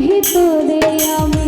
ভিতরে আমি